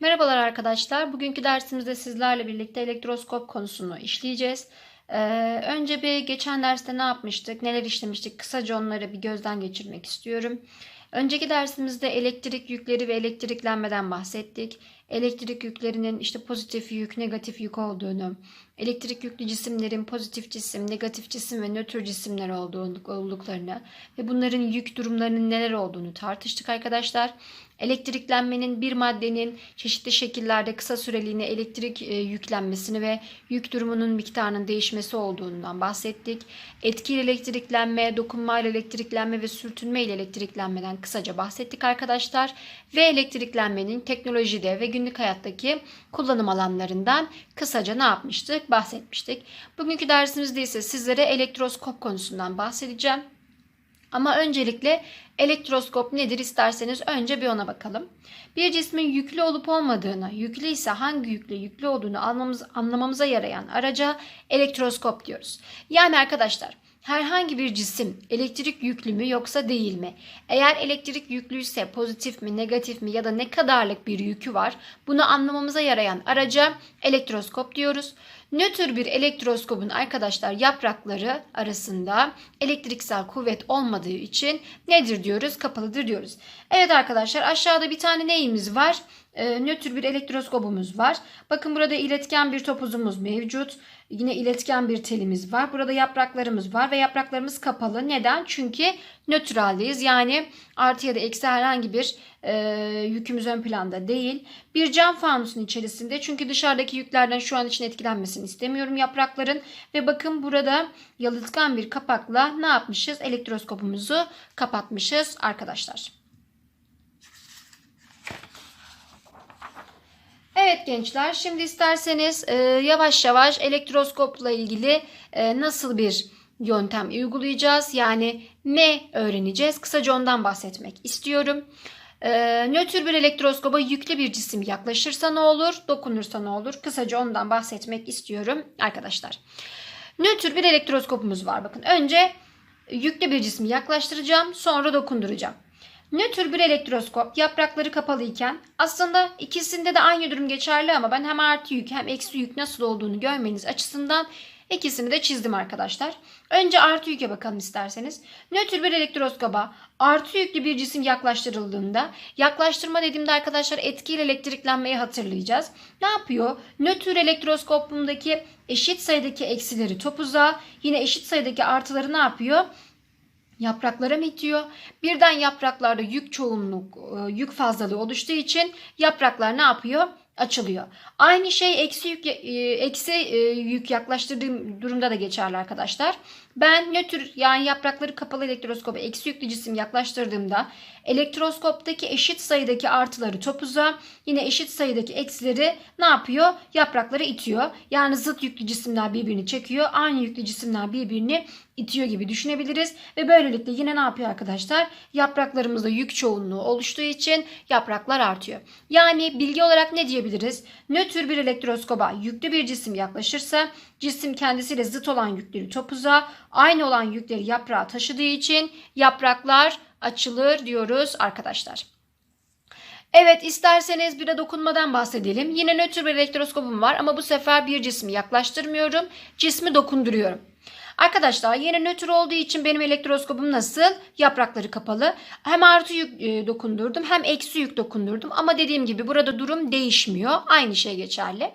Merhabalar arkadaşlar. Bugünkü dersimizde sizlerle birlikte elektroskop konusunu işleyeceğiz. Ee, önce bir geçen derste ne yapmıştık, neler işlemiştik kısaca onları bir gözden geçirmek istiyorum. Önceki dersimizde elektrik yükleri ve elektriklenmeden bahsettik. Elektrik yüklerinin işte pozitif yük, negatif yük olduğunu, elektrik yüklü cisimlerin pozitif cisim, negatif cisim ve nötr cisimler olduklarını ve bunların yük durumlarının neler olduğunu tartıştık arkadaşlar. Elektriklenmenin bir maddenin çeşitli şekillerde kısa süreliğine elektrik e, yüklenmesini ve yük durumunun miktarının değişmesi olduğundan bahsettik. Etkili elektriklenme, dokunmayla elektriklenme ve sürtünme ile elektriklenmeden kısaca bahsettik arkadaşlar. Ve elektriklenmenin teknolojide ve günlük hayattaki kullanım alanlarından kısaca ne yapmıştık? Bahsetmiştik. Bugünkü dersimizde ise sizlere elektroskop konusundan bahsedeceğim. Ama öncelikle elektroskop nedir isterseniz önce bir ona bakalım. Bir cismin yüklü olup olmadığını, yüklü ise hangi yüklü yüklü olduğunu anlamamız, anlamamıza yarayan araca elektroskop diyoruz. Yani arkadaşlar herhangi bir cisim elektrik yüklü mü yoksa değil mi? Eğer elektrik yüklüyse pozitif mi, negatif mi ya da ne kadarlık bir yükü var? Bunu anlamamıza yarayan araca elektroskop diyoruz. Nötr bir elektroskopun arkadaşlar yaprakları arasında elektriksel kuvvet olmadığı için nedir diyoruz? Kapalıdır diyoruz. Evet arkadaşlar aşağıda bir tane neyimiz var? Ee, nötr bir elektroskopumuz var. Bakın burada iletken bir topuzumuz mevcut. Yine iletken bir telimiz var. Burada yapraklarımız var ve yapraklarımız kapalı. Neden? Çünkü nötraldeyiz. Yani artı ya da eksi herhangi bir e, yükümüz ön planda değil. Bir cam fanusun içerisinde çünkü dışarıdaki yüklerden şu an için etkilenmesini istemiyorum yaprakların. Ve bakın burada yalıtkan bir kapakla ne yapmışız? Elektroskopumuzu kapatmışız arkadaşlar. Evet gençler şimdi isterseniz e, yavaş yavaş elektroskopla ilgili e, nasıl bir yöntem uygulayacağız? Yani ne öğreneceğiz? Kısaca ondan bahsetmek istiyorum. E, nötr bir elektroskoba yüklü bir cisim yaklaşırsa ne olur? Dokunursa ne olur? Kısaca ondan bahsetmek istiyorum arkadaşlar. Nötr bir elektroskopumuz var. Bakın önce yüklü bir cismi yaklaştıracağım sonra dokunduracağım. Nötr bir elektroskop yaprakları kapalı iken aslında ikisinde de aynı durum geçerli ama ben hem artı yük hem eksi yük nasıl olduğunu görmeniz açısından ikisini de çizdim arkadaşlar. Önce artı yüke bakalım isterseniz. Nötr bir elektroskoba artı yüklü bir cisim yaklaştırıldığında yaklaştırma dediğimde arkadaşlar etkili elektriklenmeyi hatırlayacağız. Ne yapıyor? Nötr elektroskopumdaki eşit sayıdaki eksileri topuza yine eşit sayıdaki artıları ne yapıyor? Yapraklara mı itiyor? Birden yapraklarda yük çoğunluk, e, yük fazlalığı oluştuğu için yapraklar ne yapıyor? açılıyor. Aynı şey eksi yük, e, eksi e, yük yaklaştırdığım durumda da geçerli arkadaşlar. Ben nötr yani yaprakları kapalı elektroskopa eksi yüklü cisim yaklaştırdığımda elektroskoptaki eşit sayıdaki artıları topuza yine eşit sayıdaki eksileri ne yapıyor? Yaprakları itiyor. Yani zıt yüklü cisimler birbirini çekiyor. Aynı yüklü cisimler birbirini itiyor gibi düşünebiliriz. Ve böylelikle yine ne yapıyor arkadaşlar? Yapraklarımızda yük çoğunluğu oluştuğu için yapraklar artıyor. Yani bilgi olarak ne diyebiliriz? Nötr bir elektroskoba yüklü bir cisim yaklaşırsa cisim kendisiyle zıt olan yükleri topuza, aynı olan yükleri yaprağa taşıdığı için yapraklar açılır diyoruz arkadaşlar. Evet isterseniz bir de dokunmadan bahsedelim. Yine nötr bir elektroskopum var ama bu sefer bir cismi yaklaştırmıyorum. Cismi dokunduruyorum. Arkadaşlar yine nötr olduğu için benim elektroskopum nasıl? Yaprakları kapalı. Hem artı yük e, dokundurdum hem eksi yük dokundurdum. Ama dediğim gibi burada durum değişmiyor. Aynı şey geçerli.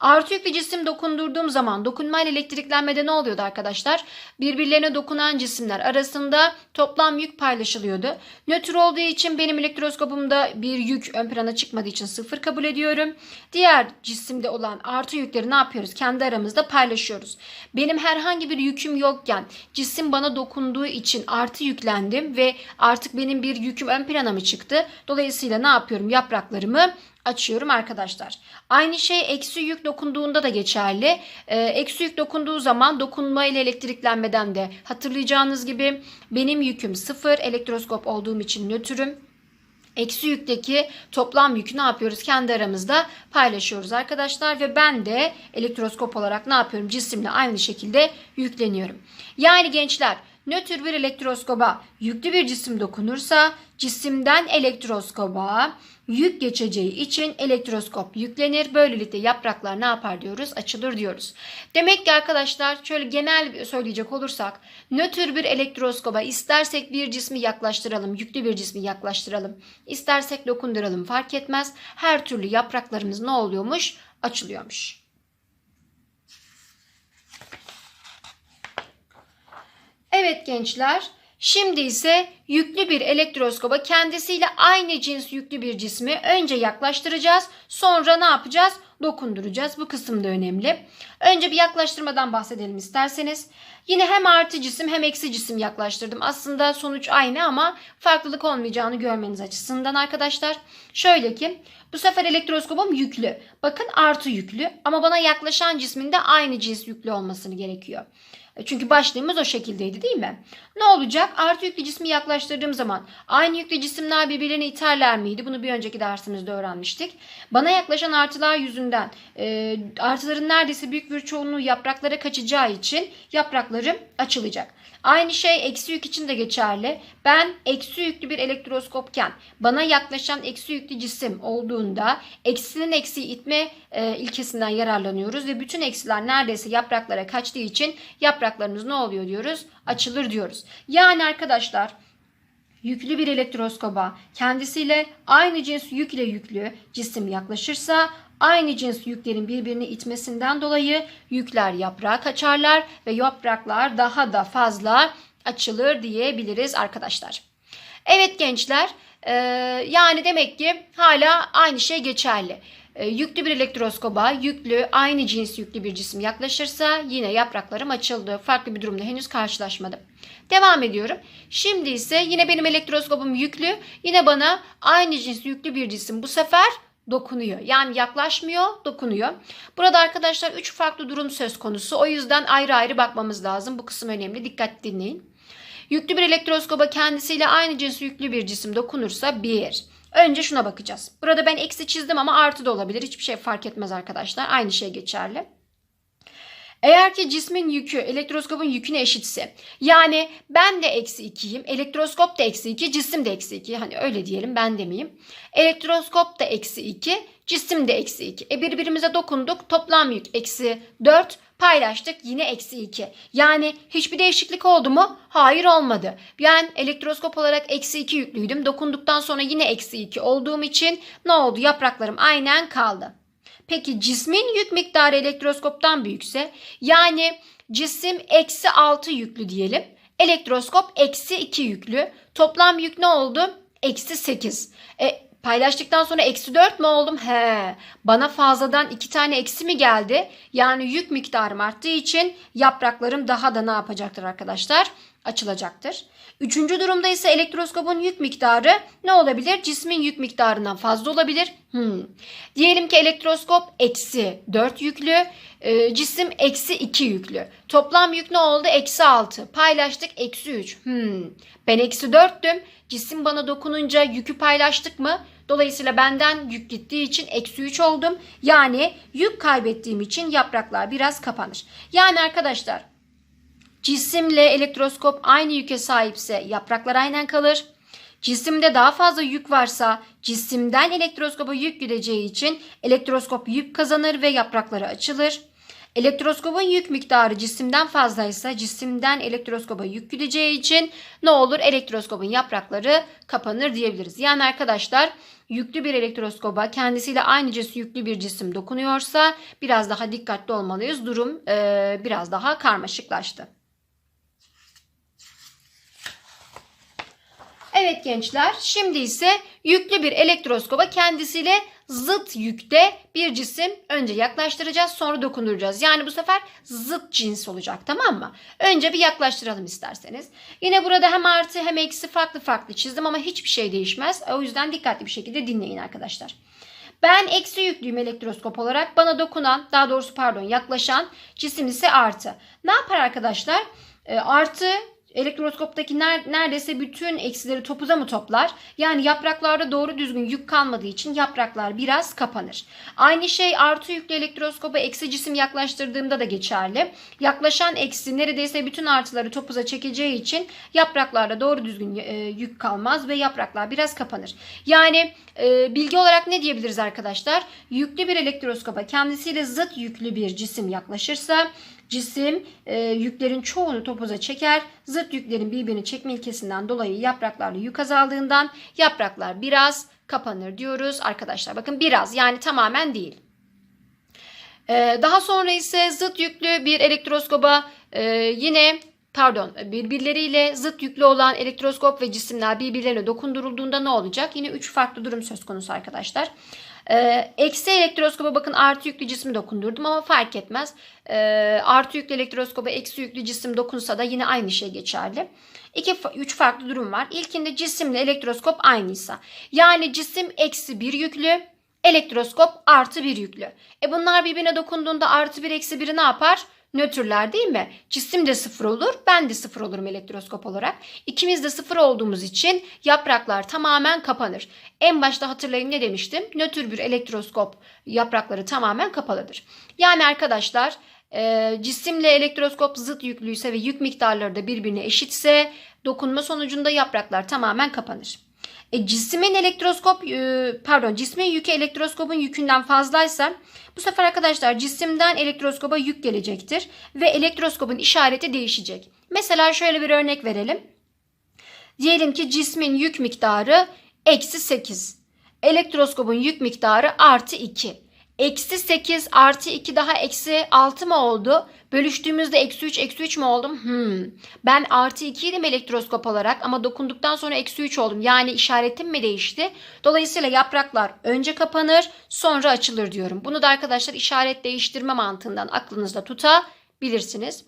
Artı yüklü cisim dokundurduğum zaman dokunmayla elektriklenmede ne oluyordu arkadaşlar? Birbirlerine dokunan cisimler arasında toplam yük paylaşılıyordu. Nötr olduğu için benim elektroskopumda bir yük ön plana çıkmadığı için sıfır kabul ediyorum. Diğer cisimde olan artı yükleri ne yapıyoruz? Kendi aramızda paylaşıyoruz. Benim herhangi bir yüküm yokken cisim bana dokunduğu için artı yüklendim ve artık benim bir yüküm ön plana mı çıktı? Dolayısıyla ne yapıyorum? Yapraklarımı açıyorum arkadaşlar. Aynı şey eksi yük dokunduğunda da geçerli. Ee, eksi yük dokunduğu zaman dokunma ile elektriklenmeden de hatırlayacağınız gibi benim yüküm sıfır. Elektroskop olduğum için nötrüm. Eksi yükteki toplam yükü ne yapıyoruz? Kendi aramızda paylaşıyoruz arkadaşlar. Ve ben de elektroskop olarak ne yapıyorum? Cisimle aynı şekilde yükleniyorum. Yani gençler nötr bir elektroskoba yüklü bir cisim dokunursa cisimden elektroskoba yük geçeceği için elektroskop yüklenir. Böylelikle yapraklar ne yapar diyoruz? Açılır diyoruz. Demek ki arkadaşlar şöyle genel söyleyecek olursak nötr bir elektroskoba istersek bir cismi yaklaştıralım, yüklü bir cismi yaklaştıralım. istersek dokunduralım fark etmez. Her türlü yapraklarımız ne oluyormuş? Açılıyormuş. Evet gençler, şimdi ise yüklü bir elektroskoba kendisiyle aynı cins yüklü bir cismi önce yaklaştıracağız. Sonra ne yapacağız? Dokunduracağız. Bu kısım da önemli. Önce bir yaklaştırmadan bahsedelim isterseniz. Yine hem artı cisim hem eksi cisim yaklaştırdım. Aslında sonuç aynı ama farklılık olmayacağını görmeniz açısından arkadaşlar. Şöyle ki bu sefer elektroskopum yüklü. Bakın artı yüklü ama bana yaklaşan cismin de aynı cins yüklü olmasını gerekiyor. Çünkü başlığımız o şekildeydi değil mi? Ne olacak? Artı yüklü cismi yaklaştırdığım zaman aynı yüklü cisimler birbirlerini iterler miydi? Bunu bir önceki dersimizde öğrenmiştik. Bana yaklaşan artılar yüzünden e, artıların neredeyse büyük bir çoğunluğu yapraklara kaçacağı için yapraklarım açılacak. Aynı şey eksi yük için de geçerli. Ben eksi yüklü bir elektroskopken bana yaklaşan eksi yüklü cisim olduğunda eksinin eksiği itme e, ilkesinden yararlanıyoruz ve bütün eksiler neredeyse yapraklara kaçtığı için yapraklarımız ne oluyor diyoruz? Açılır diyoruz. Yani arkadaşlar yüklü bir elektroskoba kendisiyle aynı cins yük ile yüklü cisim yaklaşırsa aynı cins yüklerin birbirini itmesinden dolayı yükler yaprağa kaçarlar ve yapraklar daha da fazla açılır diyebiliriz arkadaşlar. Evet gençler yani demek ki hala aynı şey geçerli. Yüklü bir elektroskoba yüklü aynı cins yüklü bir cisim yaklaşırsa yine yapraklarım açıldı. Farklı bir durumda henüz karşılaşmadım. Devam ediyorum. Şimdi ise yine benim elektroskopum yüklü. Yine bana aynı cins yüklü bir cisim bu sefer dokunuyor. Yani yaklaşmıyor, dokunuyor. Burada arkadaşlar 3 farklı durum söz konusu. O yüzden ayrı ayrı bakmamız lazım. Bu kısım önemli. Dikkat dinleyin. Yüklü bir elektroskoba kendisiyle aynı cins yüklü bir cisim dokunursa 1. Önce şuna bakacağız. Burada ben eksi çizdim ama artı da olabilir. Hiçbir şey fark etmez arkadaşlar. Aynı şey geçerli. Eğer ki cismin yükü elektroskopun yüküne eşitse yani ben de eksi 2'yim elektroskop da eksi 2 cisim de eksi 2 hani öyle diyelim ben demeyeyim. Elektroskop da eksi 2 cisim de eksi 2. E birbirimize dokunduk toplam yük eksi 4 paylaştık yine eksi 2. Yani hiçbir değişiklik oldu mu? Hayır olmadı. Ben elektroskop olarak eksi 2 yüklüydüm. Dokunduktan sonra yine eksi 2 olduğum için ne oldu? Yapraklarım aynen kaldı. Peki cismin yük miktarı elektroskoptan büyükse yani cisim eksi 6 yüklü diyelim. Elektroskop eksi 2 yüklü. Toplam yük ne oldu? Eksi 8. E, paylaştıktan sonra eksi 4 mü oldum? He, bana fazladan 2 tane eksi mi geldi? Yani yük miktarım arttığı için yapraklarım daha da ne yapacaktır arkadaşlar? Açılacaktır. Üçüncü durumda ise elektroskopun yük miktarı ne olabilir? Cismin yük miktarından fazla olabilir. Hmm. Diyelim ki elektroskop eksi 4 yüklü, e, cisim eksi 2 yüklü. Toplam yük ne oldu? Eksi 6. Paylaştık eksi 3. Hmm. Ben eksi 4'tüm. Cisim bana dokununca yükü paylaştık mı? Dolayısıyla benden yük gittiği için eksi 3 oldum. Yani yük kaybettiğim için yapraklar biraz kapanır. Yani arkadaşlar cisimle elektroskop aynı yüke sahipse yapraklar aynen kalır. Cisimde daha fazla yük varsa cisimden elektroskopa yük gideceği için elektroskop yük kazanır ve yaprakları açılır. Elektroskopun yük miktarı cisimden fazlaysa cisimden elektroskopa yük gideceği için ne olur? Elektroskopun yaprakları kapanır diyebiliriz. Yani arkadaşlar yüklü bir elektroskoba kendisiyle aynı cins yüklü bir cisim dokunuyorsa biraz daha dikkatli olmalıyız. Durum e, biraz daha karmaşıklaştı. Evet gençler şimdi ise yüklü bir elektroskoba kendisiyle zıt yükte bir cisim önce yaklaştıracağız sonra dokunduracağız. Yani bu sefer zıt cins olacak tamam mı? Önce bir yaklaştıralım isterseniz. Yine burada hem artı hem eksi farklı farklı çizdim ama hiçbir şey değişmez. O yüzden dikkatli bir şekilde dinleyin arkadaşlar. Ben eksi yüklüyüm elektroskop olarak. Bana dokunan daha doğrusu pardon yaklaşan cisim ise artı. Ne yapar arkadaşlar? E, artı elektroskoptaki ner- neredeyse bütün eksileri topuza mı toplar? Yani yapraklarda doğru düzgün yük kalmadığı için yapraklar biraz kapanır. Aynı şey artı yüklü elektroskopa eksi cisim yaklaştırdığımda da geçerli. Yaklaşan eksi neredeyse bütün artıları topuza çekeceği için yapraklarda doğru düzgün e, yük kalmaz ve yapraklar biraz kapanır. Yani e, bilgi olarak ne diyebiliriz arkadaşlar? Yüklü bir elektroskopa kendisiyle zıt yüklü bir cisim yaklaşırsa cisim e, yüklerin çoğunu topuza çeker. Zıt yüklerin birbirini çekme ilkesinden dolayı yapraklarda yük azaldığından yapraklar biraz kapanır diyoruz arkadaşlar. Bakın biraz yani tamamen değil. Ee, daha sonra ise zıt yüklü bir elektroskoba e, yine pardon birbirleriyle zıt yüklü olan elektroskop ve cisimler birbirlerine dokundurulduğunda ne olacak? Yine 3 farklı durum söz konusu arkadaşlar. Ee, eksi elektroskopa bakın artı yüklü cismi dokundurdum ama fark etmez. Ee, artı yüklü elektroskopa eksi yüklü cisim dokunsa da yine aynı şey geçerli. 2 3 farklı durum var. İlkinde cisimle elektroskop aynıysa. Yani cisim eksi bir yüklü, elektroskop artı bir yüklü. E bunlar birbirine dokunduğunda artı bir eksi biri ne yapar? Nötrler değil mi? Cisim de sıfır olur, ben de sıfır olurum elektroskop olarak. İkimiz de sıfır olduğumuz için yapraklar tamamen kapanır. En başta hatırlayın ne demiştim? Nötr bir elektroskop yaprakları tamamen kapalıdır. Yani arkadaşlar e, cisimle elektroskop zıt yüklüyse ve yük miktarları da birbirine eşitse dokunma sonucunda yapraklar tamamen kapanır. E, cismin elektroskop e, pardon cismin yükü elektroskopun yükünden fazlaysa bu sefer arkadaşlar cisimden elektroskopa yük gelecektir ve elektroskopun işareti değişecek. Mesela şöyle bir örnek verelim. Diyelim ki cismin yük miktarı eksi 8. Elektroskopun yük miktarı artı 2. Eksi 8 artı 2 daha eksi 6 mı oldu? Bölüştüğümüzde eksi 3 eksi 3 mü oldum? Hmm. Ben artı 2 idim elektroskop olarak ama dokunduktan sonra eksi 3 oldum. Yani işaretim mi değişti? Dolayısıyla yapraklar önce kapanır sonra açılır diyorum. Bunu da arkadaşlar işaret değiştirme mantığından aklınızda tutabilirsiniz.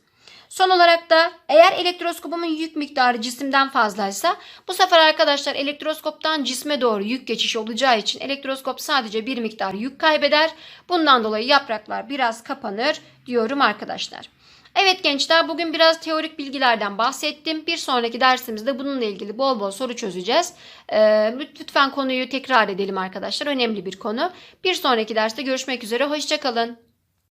Son olarak da eğer elektroskopumun yük miktarı cisimden fazlaysa bu sefer arkadaşlar elektroskoptan cisme doğru yük geçişi olacağı için elektroskop sadece bir miktar yük kaybeder. Bundan dolayı yapraklar biraz kapanır diyorum arkadaşlar. Evet gençler bugün biraz teorik bilgilerden bahsettim. Bir sonraki dersimizde bununla ilgili bol bol soru çözeceğiz. Ee, lütfen konuyu tekrar edelim arkadaşlar. Önemli bir konu. Bir sonraki derste görüşmek üzere. Hoşçakalın.